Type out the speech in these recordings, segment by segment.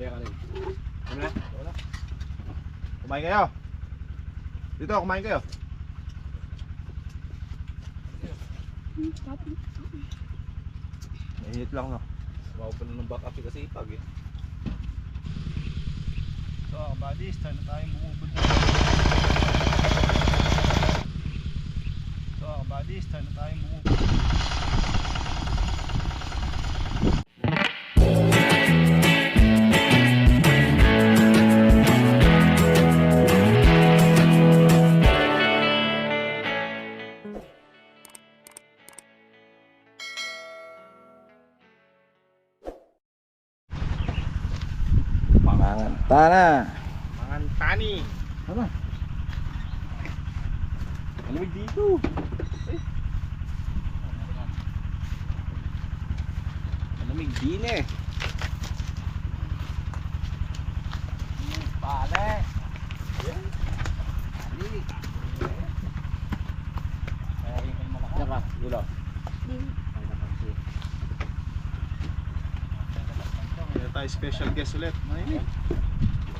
Kaya ka rin. Ano na? Wala. Kumain kayo. Dito, kumain kayo. Mainit lang, no? Wow pa na ng back up eh, kasi ipag eh. So, buddies, tayo na tayong bumubunta. So, buddies, tayo na tayong bumubunta. Na. Mangan tani. Ano? Malamig dito. Malamig din eh. Pare. Ka, gulo. Meron tayo special guest ulit. Malamig.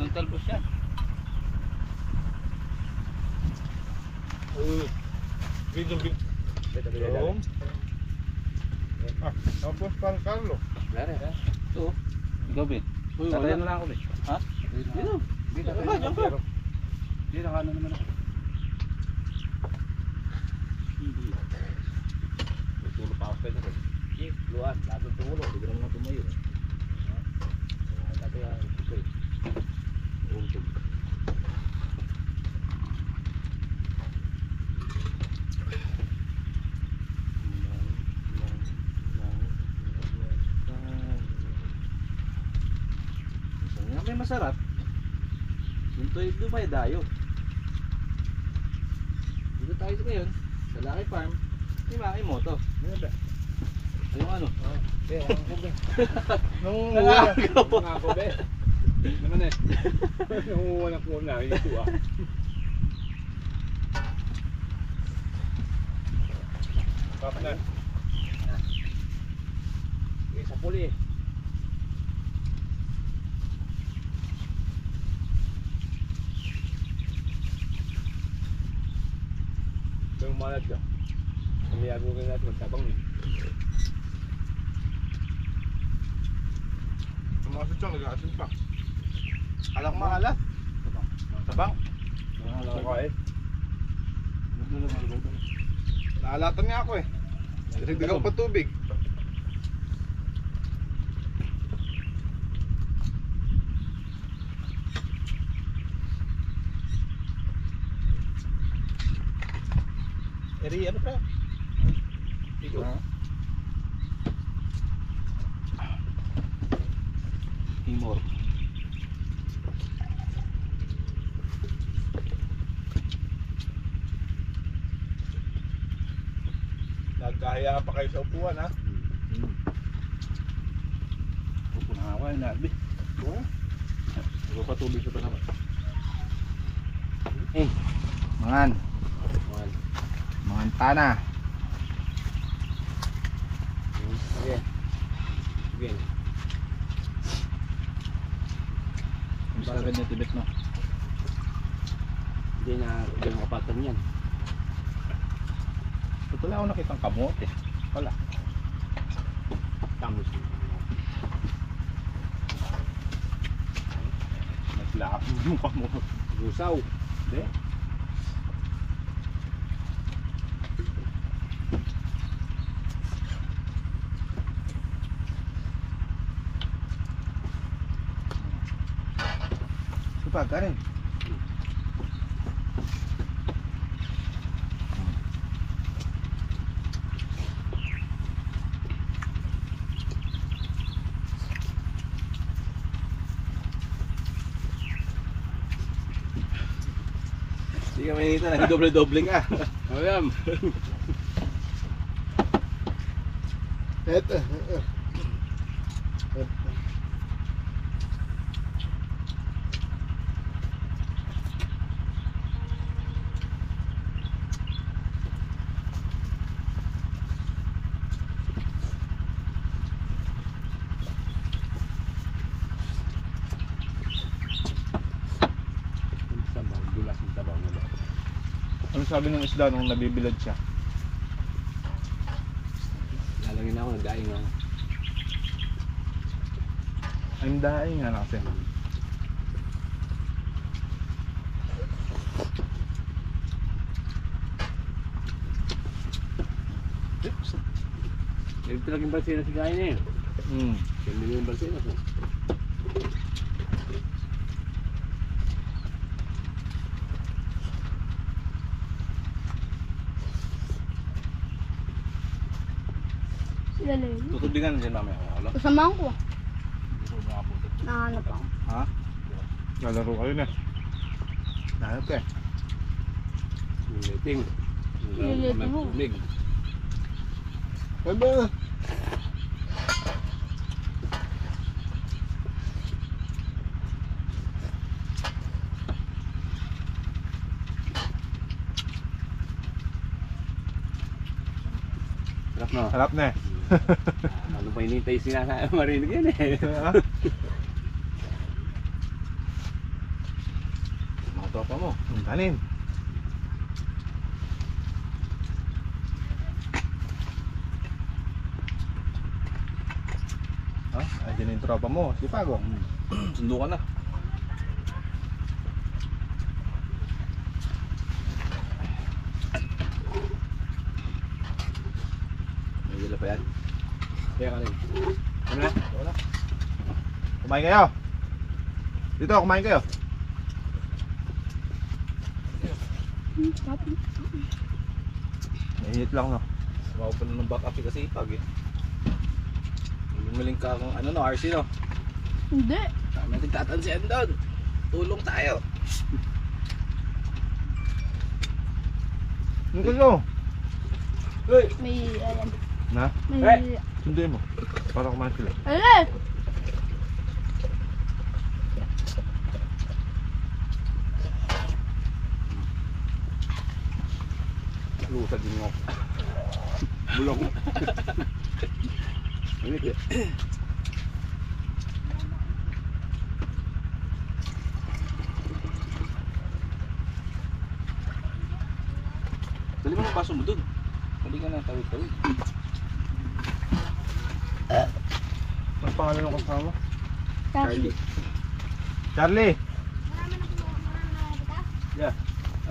Nung talbos yan. Video big. Yung. Ah, tapos pang Carlo. Lari, ha? Ito. Ikaw, Ben. Uy, wala na lang ako, Ben. Ha? Dito. Dito. Ka. Hindi, nakano naman ako. Tulo pa ako pwede ko. Luan. Lahat ng tumulo. Hindi ko naman tumayo. Ito eh. Untog. Nga may masarap. Suntoy Dumay dayo. Dito tayo ngayon. Sa Lucky Farm. May Maki Moto. Yung ano? Nung Mga ako be. Naman eh. Nung una ko na, ito ah. Kap na. Eh, sa puli eh. Yung malat ka. Umiyago ka natin magtabang eh. Tumasot siya, nag-aasin pa. Alang maalat. Tabang. Okay. Naalatan nga ako eh. Nagdagang pa tubig. Eri, ano pa? Ikaw. Nagkahaya pa kayo sa upuan ha. Pupunawa na, Ben. Magpapatubig siya pa naman. Mangan. One. Manganta na. Sige. Sige. Mas agad na tibet mo. Hindi na, hindi na kapatan yan. Ito lang ako nakitang kamote. Wala. Tamos. Naglakap yung mukha mo. Gusaw. Hindi. Pagkarin. Ka mainita, nag-doble-doble ka. Alam. Eto. Ang sabaw, dulas ng sabaw nila. Ano sabi ng isda nung nabibilad siya? Lalangin ako, nagdaing ako. I'm dying nga kasi. Yung talagang balsina si Kain eh. Hmm. Hindi yung balsina ko. Sila Lelo. Tutubingan na dyan mamaya. Wala. Kasamahan ko. Hindi ko makapunta. Nahanap ako. Ha? Lalaro kayo na. Nahanap ka eh. Yung rating. Yung rating mo. Tubig. Aba. Sarap no? Harap na eh. Ano pa hinintay sinasa marinig yan eh. Mga tropa mo. Ang kanin. Ha? Andiyan yung tropa mo. Si Pago. Sundo ka na. May hila pa yan. Kaya ka rin. Ano na? Wala. Kumain kayo. Dito, kumain kayo. Mainit lang no. Wow pa na ng back up eh, kasi ipag eh. Lumaling ka kung ano no, RC no. Hindi. Kami natin tatansiyan doon. Tulong tayo. Ang gusto. May, ayan. Na? May, Sunduin mo. Para kumain sila. ayan. Lusa din mo. Bulong. Init eh. Dali mo ng baso mo dun. Dali ka na tawid-tawid. Ang pangalan ng kasama? Charlie. Charlie!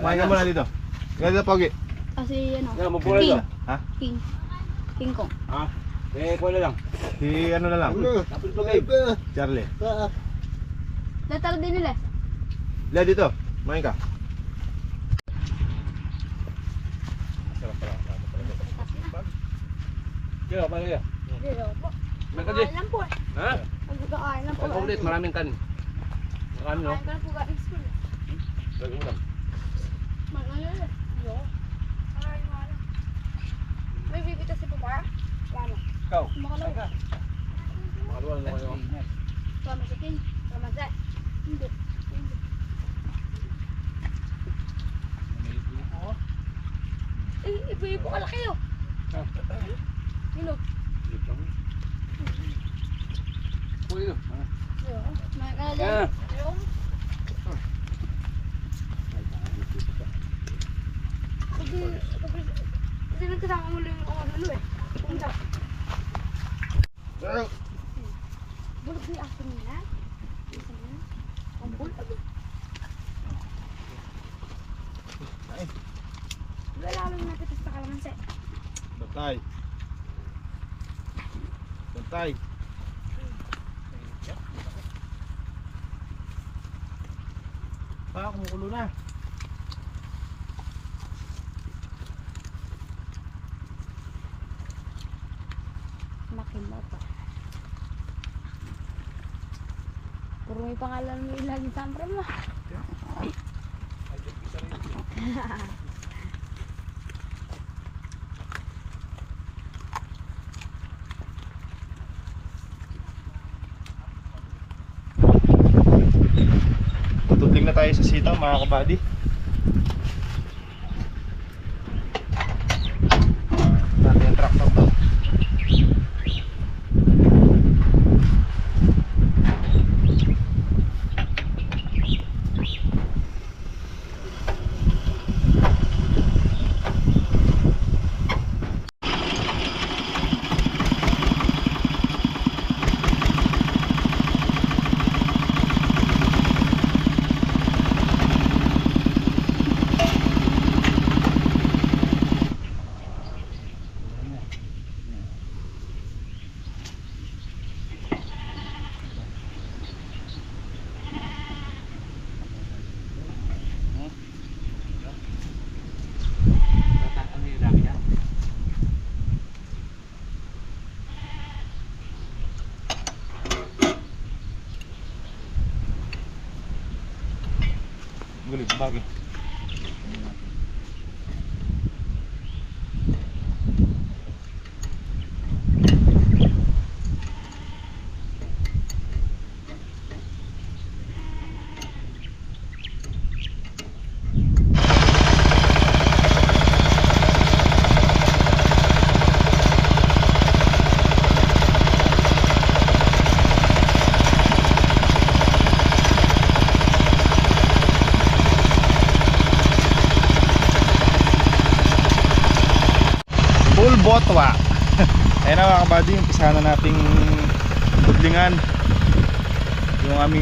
Kumain ka muna dito. Kaya dito, Pogi. Kasi, ano, mapula King. Ha? King. King Kong. Ha? Eh, kuha na lang. Si ano na lang? Tapos pa kayo. Charlie. Ah. Letter din nila. Lea dito. Kumain ka. Kaya, paano kaya? Hindi, po. Meron ka di? Kakain lang po eh. Ha? Magkakain lang po. Ay, ulit, maraming kan. Marami no? Kakain ka lang po galing school. eh. Lagi mo lang. Ano yun eh? Yo. Kakain nga lang. May bibita si Papa? Wala. Ikaw? Makalaw. Makaluwa na kayo. Tama si King. Tama si. Hindi. Hindi. Eh, ibo-ibo ka lang kayo. Hello. Kuha ito. Yo. May ka na Ah. Kasi nagkasama mo lang yung ano eh. Punta. Bulog ni aso nila. Isa na. Ang bulog. Wala lang natin sa kalamansi. Bantay. Bantay. pa, kumukulo na. Makimoto. Puro may pangalan mo ilagi sa ampre mo. Tutudling na tayo sa sitaw mga kabady. Danke.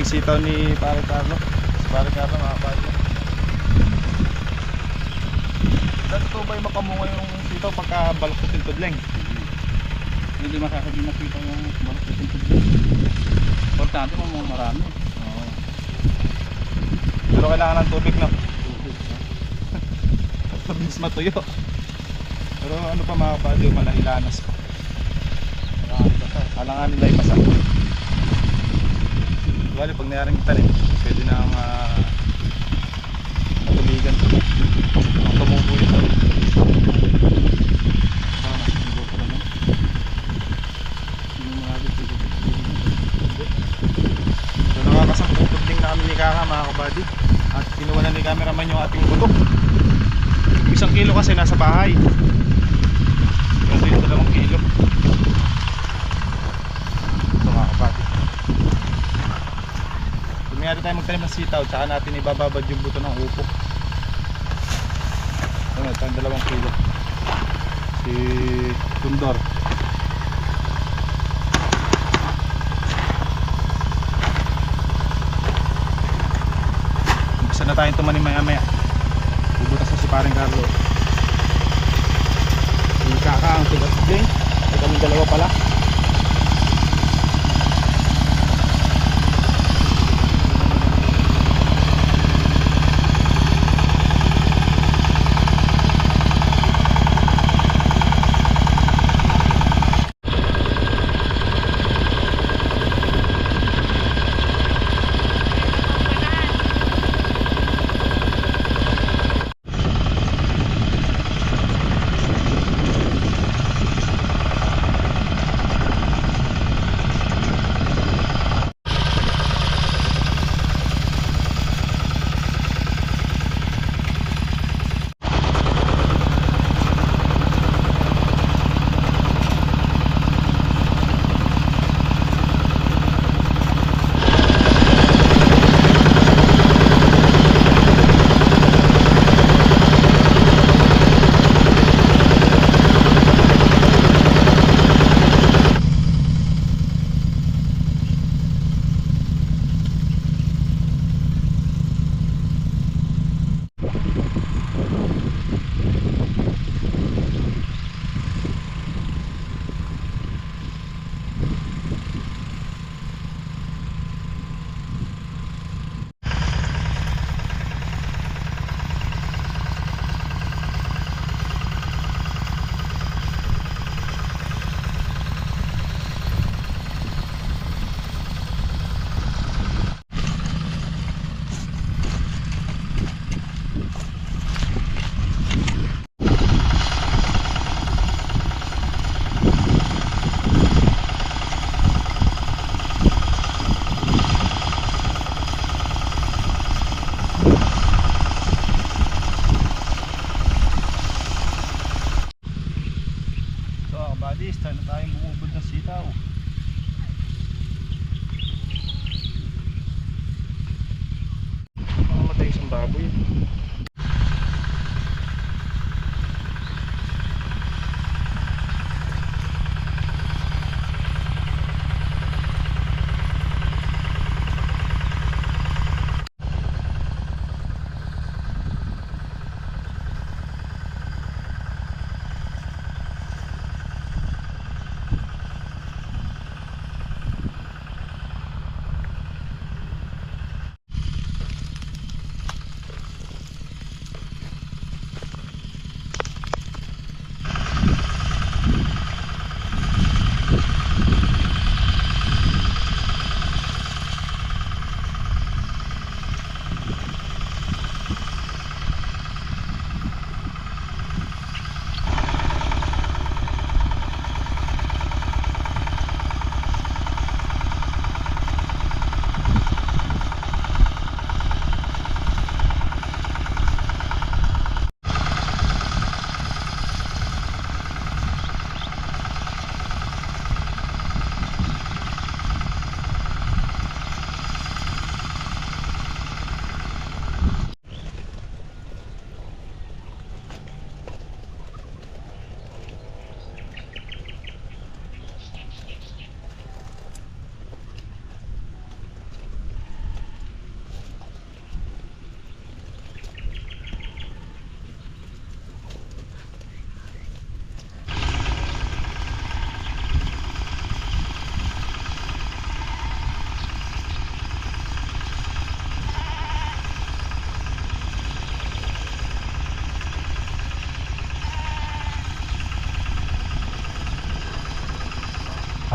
Sitaw ni Pare Carlo. Si Pare Carlo mga kabady. Dati ko ba yung makamunga yung sitaw pagka balakot yung tudling? Hindi makakabi nakita yung marap sa tintubo. Importante mo mga marami. Oo. Pero kailangan ng tubig na. Mabilis matuyo. Pero ano pa mga kabady, malahilanas pa. Kailangan nila ipasa. Wala pag nayaring tanim, pwede na ang uh, matuligan. Ang tumubo ito. So nakakasamputod din namin ni Kaka mga kabady. At kinuha na ni cameraman yung ating buto. Yung isang kilo kasi nasa bahay. Yung dalawang kilo. Ito mga kabady. Tumiyari tayo magtanim ng sitaw tsaka natin ibababad yung buto ng upo. Ano, ito ang dalawang kilo. Si Tundor. Umpisa na tayong tumanim maya maya. Bubutas na si paring Carlo. Si Kaka ang tigatbling. Ay kami dalawa pala.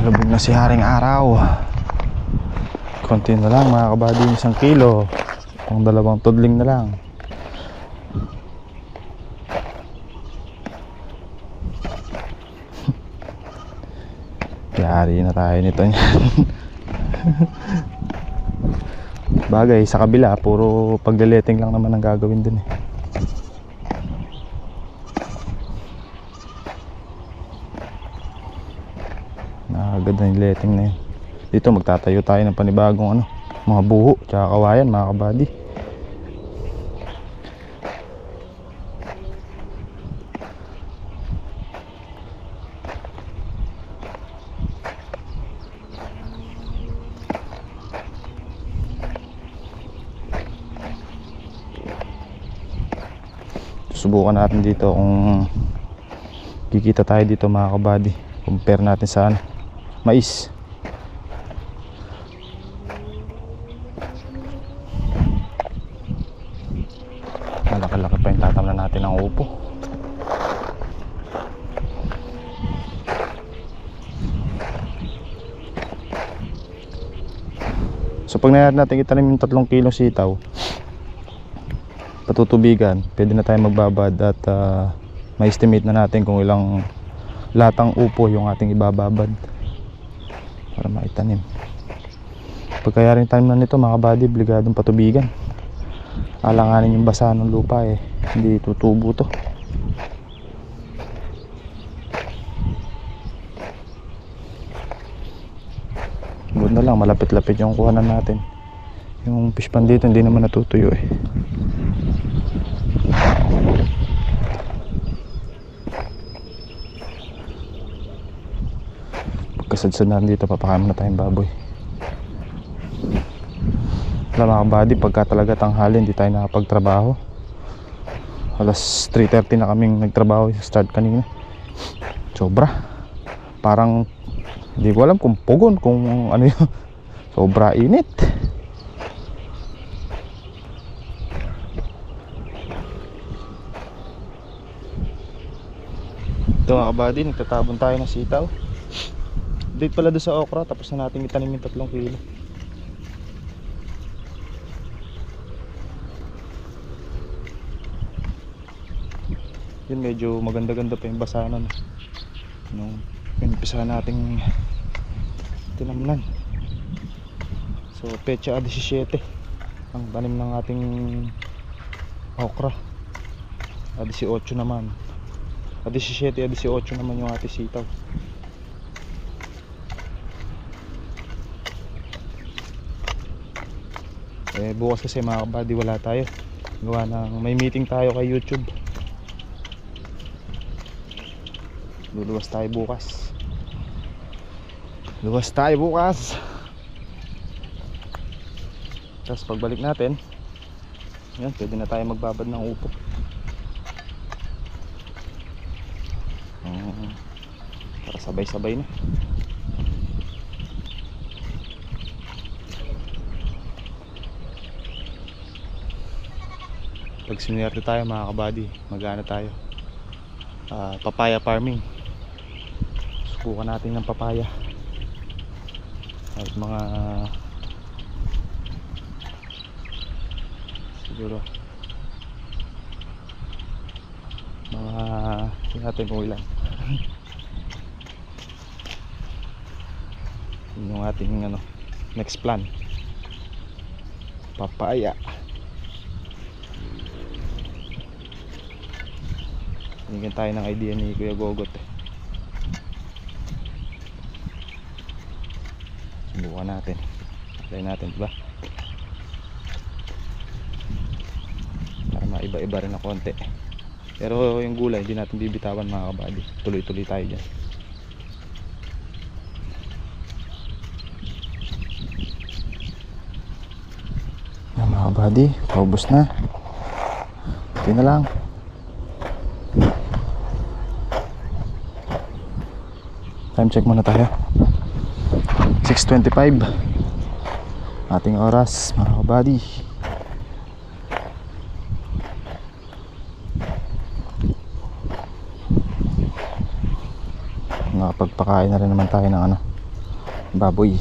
Kalubog na si Haring Araw. Konti na lang mga kabady isang kilo. Pang dalawang tudling na lang. Yari na tayo nito niyan. Bagay, sa kabila, puro pagleleting lang naman ang gagawin dun eh. Nakaganda yung letting na yun. Dito magtatayo tayo ng panibagong ano, mga buho, tsaka kawayan mga kabady. Subukan natin dito kung kikita tayo dito mga kabady. Compare natin sa ano, mais. Malaki-laki pa yung tatamnan natin ng upo. So pag nangyari natin itanim yung tatlong kilong sitaw, patutubigan, pwede na tayo magbabad at ah, ma-estimate na natin kung ilang latang upo yung ating ibababad para maitanim. Pagkaya rin tanim na nito mga buddy, obligadong patubigan. Alanganin yung basa ng lupa eh, hindi tutubo to. Good na lang, malapit-lapit yung kuhanan natin. Yung fish pan dito hindi naman natutuyo eh. Na dito, papakain na tayong baboy. Wala mga buddy, pagka talaga tanghali, hindi tayo nakapagtrabaho. Alas 3.30 na kaming nagtrabaho sa start kanina. Sobra. Parang, hindi ko alam kung pugon, kung ano yun. Sobra init. Ito mga kabady, nagtatabon tayo ng sitaw. Date pala doon sa okra, tapos na natin itanim yung tatlong kilo. Yun medyo maganda-ganda pa yung basanan. Nung pinipisa nating tinamnan. So, pecha 17 ang tanim ng ating okra. A 18 naman. A 17, a 18 naman yung ating sitaw. Eh bukas kasi mga kabady wala tayo. Gawa ng may meeting tayo kay YouTube. Luluwas tayo bukas. Luwas tayo bukas. Tapos pagbalik natin, yan, pwede na tayo magbabad ng upo. Mm, para sabay-sabay na. Pag sinwerte tayo mga kabady, magana tayo. Ah, papaya farming. Subukan natin ng papaya. At mga siguro mga tingnan natin kung ilan yun yung ating ano next plan papaya Bigyan tayo ng idea ni Kuya Gogot eh. Subukan natin. Try natin, diba? Para maiba-iba rin na konti. Pero yung gulay, hindi natin bibitawan mga kabady. Tuloy-tuloy tayo dyan. Yan mga kabady, paubos na. Ito na lang. Time check muna tayo. 6.25 Ating oras mga kabady Nakapagpakain na rin naman tayo ng ano baboy